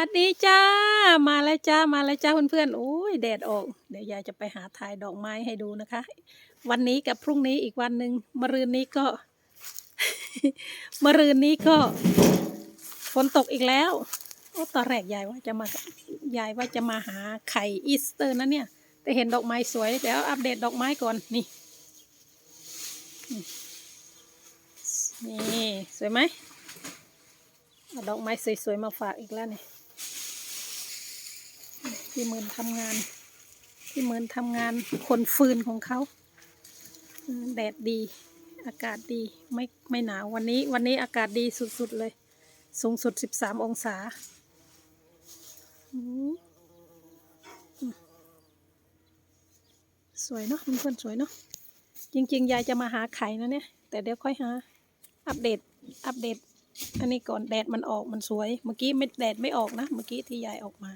วัสดีจ้า มาแล้วจ้า มาแล้วจ้าเพื่อนๆ โอ้ยแดดออก เดี๋ยวยายจะไปหาถ่ายดอกไม้ให้ดูนะคะ วันนี้กับพรุ่งนี้อีกวันหนึ่งมะรืนนี้ก็ มะรืนนี้ก็ฝนตกอีกแล้ว โอ้ตอนแรกยายว่าจะมายายว่าจะมาหาไข่อีสเตอร์นะเนี่ย แต่เห็นดอกไม้สวยเดี๋ยวอัปเดตดอกไม้ก่อน นี่ นี่ สวยไหมดอกไม้สวยๆมาฝากอีกแล้วเนี่ย พี่เหมือนทำงาน พี่เหมือนทำงานคนฟืนของเขาแดดดี อากาศดีไม่ไม่หนาววันนี้ วันนี้อากาศดีสุดๆเลย สูงสุดสิบสามองศาสวยเนาะเพื่อนๆสวยเนาะจริง ๆ ยายจะมาหาไข่นะเนี่ย แต่เดี๋ยวค่อยหา อัปเดตอัปเดต อันนี้ก่อนแดดมันออกมันสวย เมื่อกี้ไม่แดดไม่ออกนะ เมื่อกี้ที่ยายออกมา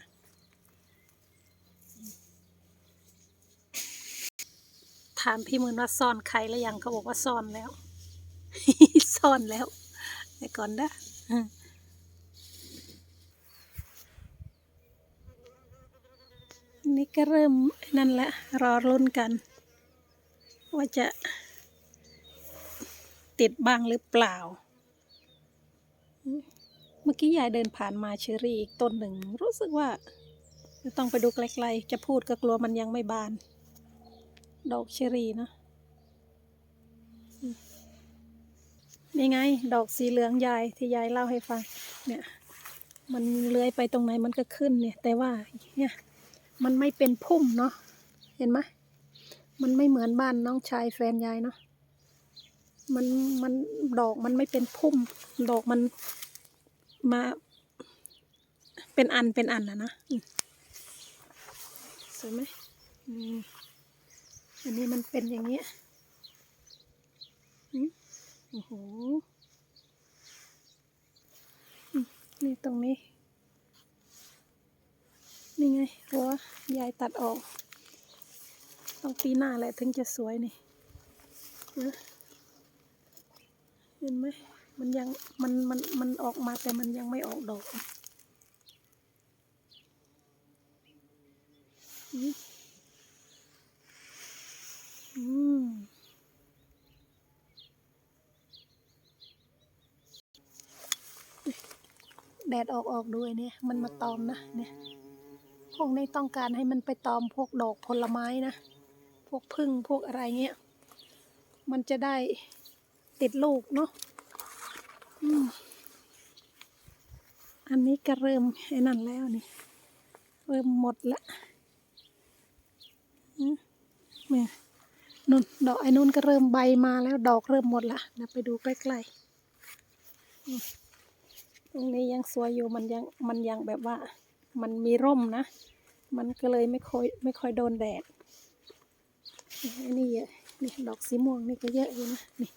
ถามพี่มือว่าซ่อนไข่แล้วยังเขาบอกว่าซ่อนแล้ว ซ่อนแล้วไปก่อนนะนี่ก็เริ่มนั่นแหละ รอรุ่นกัน ว่าจะ ติดบ้างหรือเปล่า เมื่อกี้ยายเดินผ่านมาเชอรี่อีกต้นหนึ่ง รู้สึกว่าจะต้องไปดูไกลๆ จะพูดก็กลัวมันยังไม่บาน ดอกเชอรี่นะนี่ไง ดอกสีเหลืองยายที่ยายเล่าให้ฟัง เนี่ย มันเลื้อยไปตรงไหนมันก็ขึ้นเนี่ย แต่ว่าเนี่ยมันไม่เป็นพุ่มเนาะเห็นไหมมันไม่เหมือนบ้านน้องชายแฟนยายเนาะมันมันดอกมันไม่เป็นพุ่ม ดอกมันมา เป็นอันเป็นอันนะนะสวยไหมอืม อันนี้มันเป็นอย่างเงี้ยอืมโอ้โห นี่ตรงนี้ นี่ไงรั้วยายตัดออก ต้องปีหน้าแหละถึงจะสวยนี่นะเห็นไหมมันยังมันมันมันออกมาแต่มันยังไม่ออกดอกอือื แดดออกออกด้วยเนี่ย มันมาตอมนะเนี่ยพวกนี้ต้องการให้มันไปตอมพวกดอกผลไม้นะ พวกพึ่งพวกอะไรเงี้ย มันจะได้ติดลูกเนาะอ,อันนี้ก็เริ่มไอ้นั่นแล้วนี่ เริ่มหมดละเนี่ยนุ่นดอกไอ้นุ่นก็เริ่มใบมาแล้วดอกเริ่มหมดละเดี๋ยวไปดูใกล้ๆ ตรงนี้ยังสวยอยู่มันยังมันยังแบบว่า มันมีร่มนะ มันก็เลยไม่ค่อยไม่ค่อยโดนแดดนนี้เยอะนี่ดอกสีม่วงนี่ก็เยอะอยู่นะนี่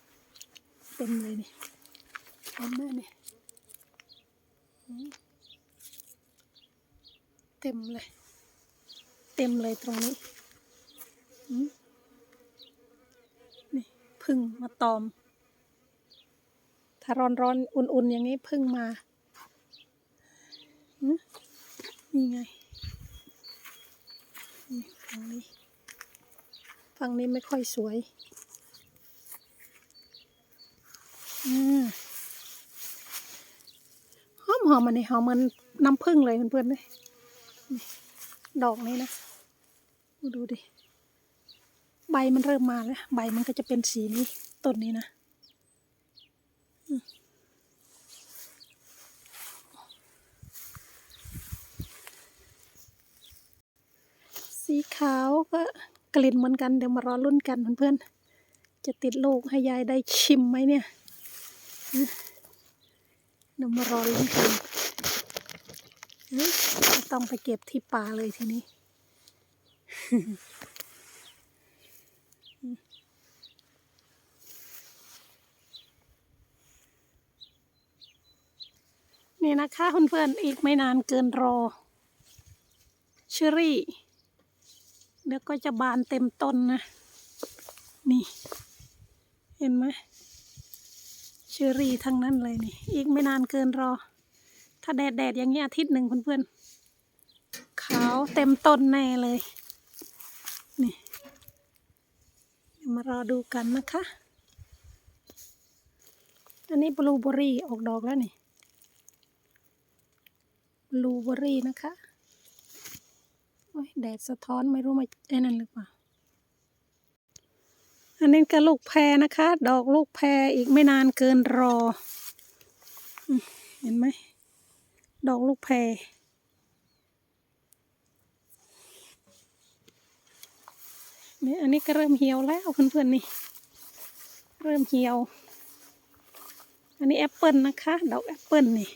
เต็มเลยนี่เห็นไหมเนี่ยเต็มเลย เต็มเลยตรงนี้นี่พึ่งมาตอม ถ้าร้อนร้อนอุ่นๆ อย่างนี้พึ่งมานี่ไงนี่ฝั่งนี้ฝั่งนี้ไม่ค่อยสวยอืมหอมหอมมันนี่หอมเหมันน้ำผึ้งเลยเพื่อนๆเลยนี่ดอกนี้นะดูดิใบมันเริ่มมาแล้ว ใบมันก็จะเป็นสีนี้ต้นนี้นะ สีขาวก็กลิ่นเหมือนกันเดี๋ยวมารอรุ่นกันเพื่อนๆ จะติดลูกให้ยายได้ชิมไหมเนี่ยเดี๋ยวมารอลุ้นกันต้องไปเก็บที่ป่าเลยทีนี้ นี่นะคะเพื่อนๆอีกไม่นานเกินรอเชอรี่เดี๋ยวก็จะบานเต็มต้นนะ นี่ เห็นไหมเชอรี่ทั้งนั้นเลยนี่ อีกไม่นานเกินรอ ถ้าแดดแดดอย่างเงี้ยอาทิตย์หนึ่งเพื่อนๆขาวเต็มต้นแน่เลย นี่ยมารอดูกันนะคะ อันนี้บลูเบอรี่ออกดอกแล้วนี่ ลูเบอรี่นะคะโอ้ยแดดสะท้อนไม่รู้มาไอ้นั่นหรือเปล่า อันนี้ก็ลูกแพรนะคะ ดอกลูกแพรอีกไม่นานเกินรอ เห็นไหม ดอกลูกแพรนี่อันนี้ก็เริ่มเหี่ยวแล้วเพื่อนๆนี่ เริ่มเหี่ยว อันนี้แอปเปิลนะคะ ดอกแอปเปิลนี่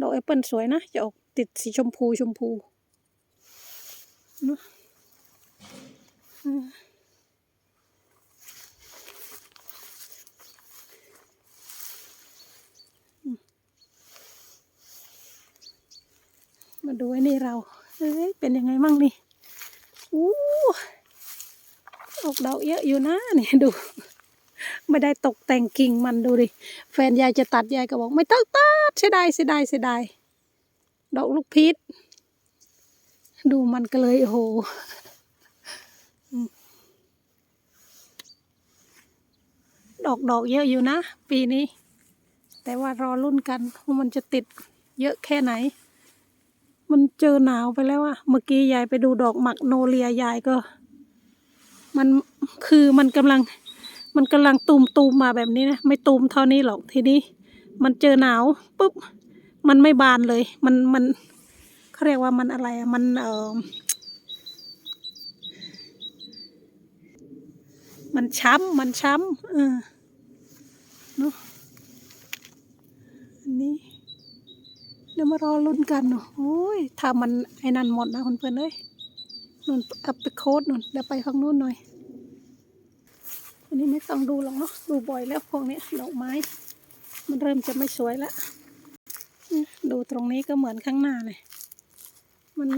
ดอกแอปเปิลสวยนะ จะออกติดสีชมพูชมพูเนอะมมาดูไอ้นี่เรา เอ้ย เป็นยังไงมั่งนี่ อู้ ออกดอกเยอะอยู่นะนี่ดู ไม่ได้ตกแต่งกิ่งมันดูดิ แฟนยายจะตัดยายก็บอก ไม่ต้องตัดเสียดายเสียดายเสียดายดอกลูกพีชดูมันก็เลยโอ้โหดอกดอกเยอะอยู่นะ ปีนี้ แต่ว่ารอรุ่นกันว่ามันจะติดเยอะแค่ไหน มันเจอหนาวไปแล้วอะเมื่อกี้ยายไปดูดอกหมักโนเลียยายก็ มันคือมันกำลัง มันกำลังตูมตูมมาแบบนี้นะ ไม่ตูมเท่านี้หรอกทีนี้ มันเจอหนาวปุ๊บมันไม่บานเลย มันมันเขาเรียกว่ามันอะไรอะมันเออมันช้ำมันช้ำเออเนาะอันนี้เดี๋ยวมารอลุ้นกันเนาะโอ้ยถ้ามันไอ้นั่นหมดนะคุณเพื่อนเอ้ยนุ่นอัพไปโคดนุ่นเดี๋ยวไปข้างนู้นหน่อย อันนี้ไม่ต้องดูหรอกเนาะดูบ่อยแล้วพวกนี้ดอกไม้ มันเริ่มจะไม่สวยล้วเนี่ยดูตรงนี้ก็เหมือนข้างหน้าเลยมัน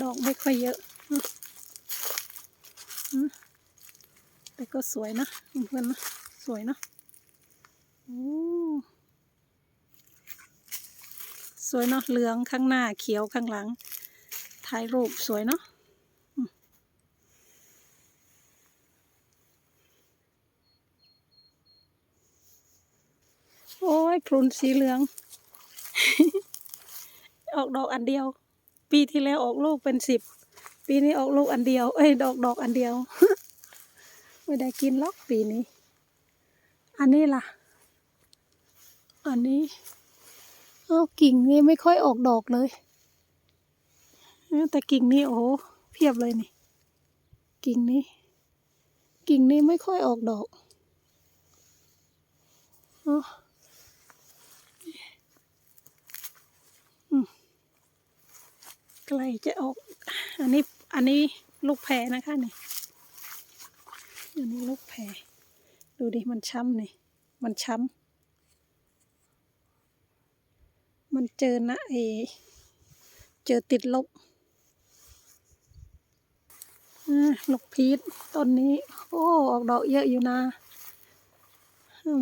ดอกไม่ค่อยเยอะแต่ก็สวยนะเพื่อนๆนะสวยเนาะโอ้สวยเนาะเหลืองข้างหน้าเขียวข้างหลังถ่ายรูปสวยเนาะ ยพรุนสีเหลือง ออกดอกอันเดียว ปีที่แล้วออกลูกเป็นสิบ ปีนี้ออกลูกอันเดียว เอ้ย ดอกดอกอันเดียว ไม่ได้กินหรอกปีนี้ อันนี้ล่ะ อันนี้เอากิ่งนี้ไม่ค่อยออกดอกเลย แต่กิ่งนี้โอ้โหเพียบเลยนี่ กิ่งนี้ กิ่งนี้ไม่ค่อยออกดอกอ๋อ ใกล้จะออก อันนี้อันนี้ลูกแพรนะคะนี่อันนี้ลูกแพรดูดิมันช้ำนี่มันช้ำมันเจอนะเอเจอติดลบลูกพีชต้นนี้ โอ้ออกดอกเยอะอยู่นะ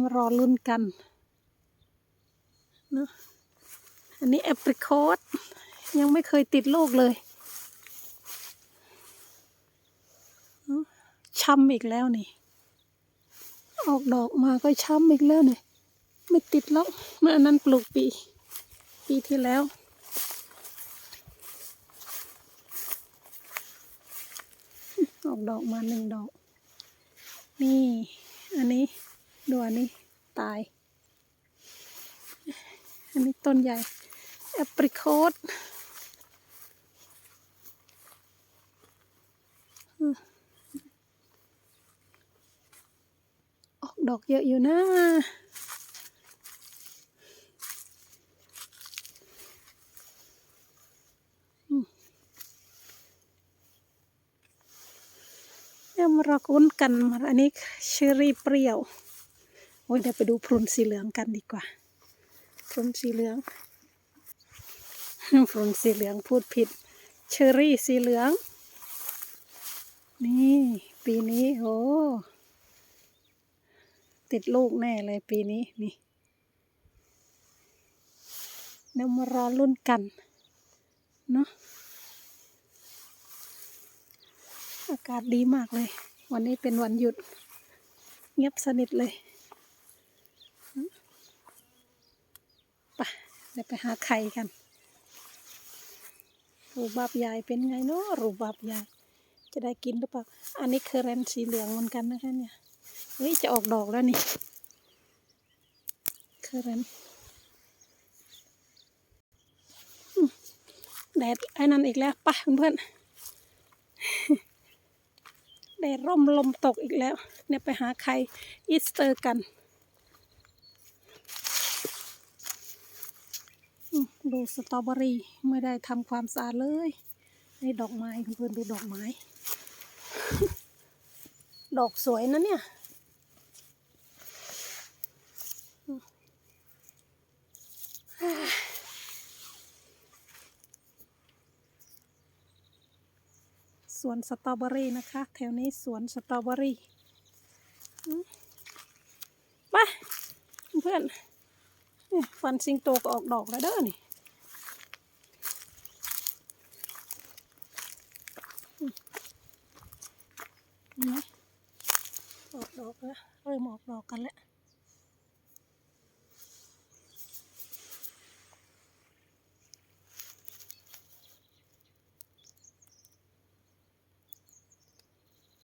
มารอลุ้นกันเนอะอันนี้แอปริคอต ยังไม่เคยติดลูกเลยช้ำอีกแล้วนี่ ออกดอกมาก็ช้ำอีกแล้วนี่ไม่ติดแล้วเมื่อนนั้นปลูกปี ปีที่แล้ว ออกดอกมาหนึ่งดอก นี่ อันนี้ดูอันนี้ตาย อันนี้ต้นใหญ่แอปริคอต ออกดอกเยอะอยู่นะอืมเดี๋ยวมารอคุ้นกันมาอันนี้เชอรี่เปรี้ยว โอ้ยเดี๋ยวไปดูพรุนสีเหลืองกันดีกว่า พรุนสีเหลือง พรุนสีเหลืองพูดผิด เชอรี่สีเหลือง นี่ปีนี้โอ้ติดลูกแน่เลยปีนี้นี่เดี๋ยวมารอรุ่นกันเนาะอากาศดีมากเลย วันนี้เป็นวันหยุด เงียบสนิทเลยไปเดี๋ยวไปหาไข่กัน รูปบับยายเป็นไงเนาะรูปบับยาย จะได้กินหรือเปล่า อันนี้คือเรนสีเหลืองเหมือนกันนะคะเนี่ยเฮ้ยจะออกดอกแล้วนี่คือเรนแดดไอ้นั่นอีกแล้วปะเพื่อนๆแดดร่มลมตกอีกแล้ว เนี่ยไปหาไข่อีสเตอร์กันดูสตรอเบอรี่ไม่ได้ทำความสะอาดเลย นี่ดอกไม้เพื่อนๆดูดอกไม้ ดอกสวยนะเนี่ย สวนสตรอเบอรี่นะคะ แถวนี้สวนสตรอเบอรี่มไปเพื่อนฟันสิงโตก็ออกดอกแล้วเด้อนี่อืม เห็นไหมออกดอกแล้วเริ่มออกดอกกันแล้ว